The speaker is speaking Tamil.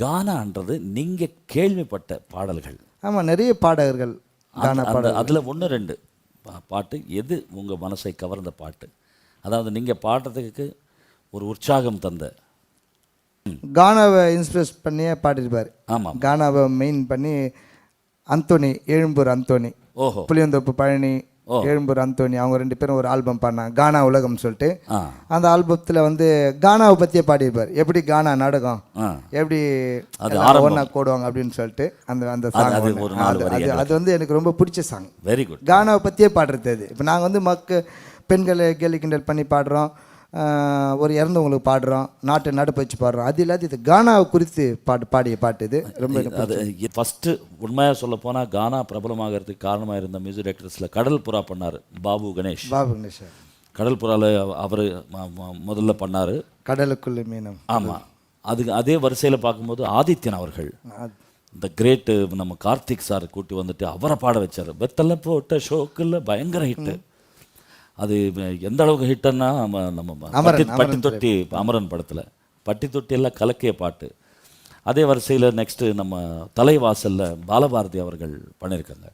கானான்றது நீங்கள் கேள்விப்பட்ட பாடல்கள். ஆமாம் நிறைய பாடகர்கள் கானா அந்த அதில் ஒன்று ரெண்டு பா- பாட்டு எது உங்கள் மனசை கவர்ந்த பாட்டு? அதாவது நீங்கள் பாடுறதுக்கு ஒரு உற்சாகம் தந்த. கானாவை இன்ஸ்பிரஸ் பண்ணியே பாடிருப்பார் ஆமாம். கானாவை மெயின் பண்ணி அந்தோனி எழும்பூர் அந்தோனி ஓஹோ. புளியந்தோப்பு பழனி. எழும்பூர் அந்தோனி அவங்க ரெண்டு பேரும் ஒரு ஆல்பம் பாடினாங்க கானா உலகம் சொல்லிட்டு. அந்த ஆல்பத்தில் வந்து கானாவை பற்றியே பாடியிருப்பார். எப்படி கானா நாடகம்? எப்படி ஒண்ணா கூடுவாங்க அப்படின்னு சொல்லிட்டு அந்த அந்த சாங் அது வந்து எனக்கு ரொம்ப பிடிச்ச சாங் வெரி குட் கானாவை பற்றியே பாடுறது அது. இப்போ நாங்கள் வந்து மக்க பெண்களை கேலி கிண்டல் பண்ணி பாடுறோம். ஒரு இறந்தவங்களுக்கு பாடுறோம் நாட்டு நடப்பு வச்சு பாடுறோம். அது இல்லாத இது கானாவை குறித்து பாட்டு பாடிய பாட்டு இது. ரொம்ப அது ஃபஸ்ட்டு உண்மையாக சொல்ல போனால் கானா பிரபலமாகிறதுக்கு காரணமாக இருந்த மியூசிக் டைரக்டர்ஸில் கடல் புறா பண்ணார் பாபு கணேஷ். பாபு கணேசன் கடல் புறாவில் அவர் முதல்ல பண்ணார். கடலுக்குள்ள மீனம். ஆமாம் அதுக்கு அதே வரிசையில் பார்க்கும்போது ஆதித்யன் அவர்கள். இந்த கிரேட்டு நம்ம கார்த்திக் சார் கூட்டி வந்துட்டு அவரை பாட வச்சார். வெத்தலை போட்ட ஷோக்கில் பயங்கர ஹிட்டு அது எந்த அளவுக்கு ஹிட்டுன்னா நம்ம நம்ம பட்டி பட்டி தொட்டி அமரன் படத்தில். பட்டி தொட்டி எல்லாம் கலக்கிய பாட்டு. அதே வரிசையில் நெக்ஸ்ட்டு நம்ம தலைவாசலில் பாலபாரதி அவர்கள் பண்ணியிருக்காங்க.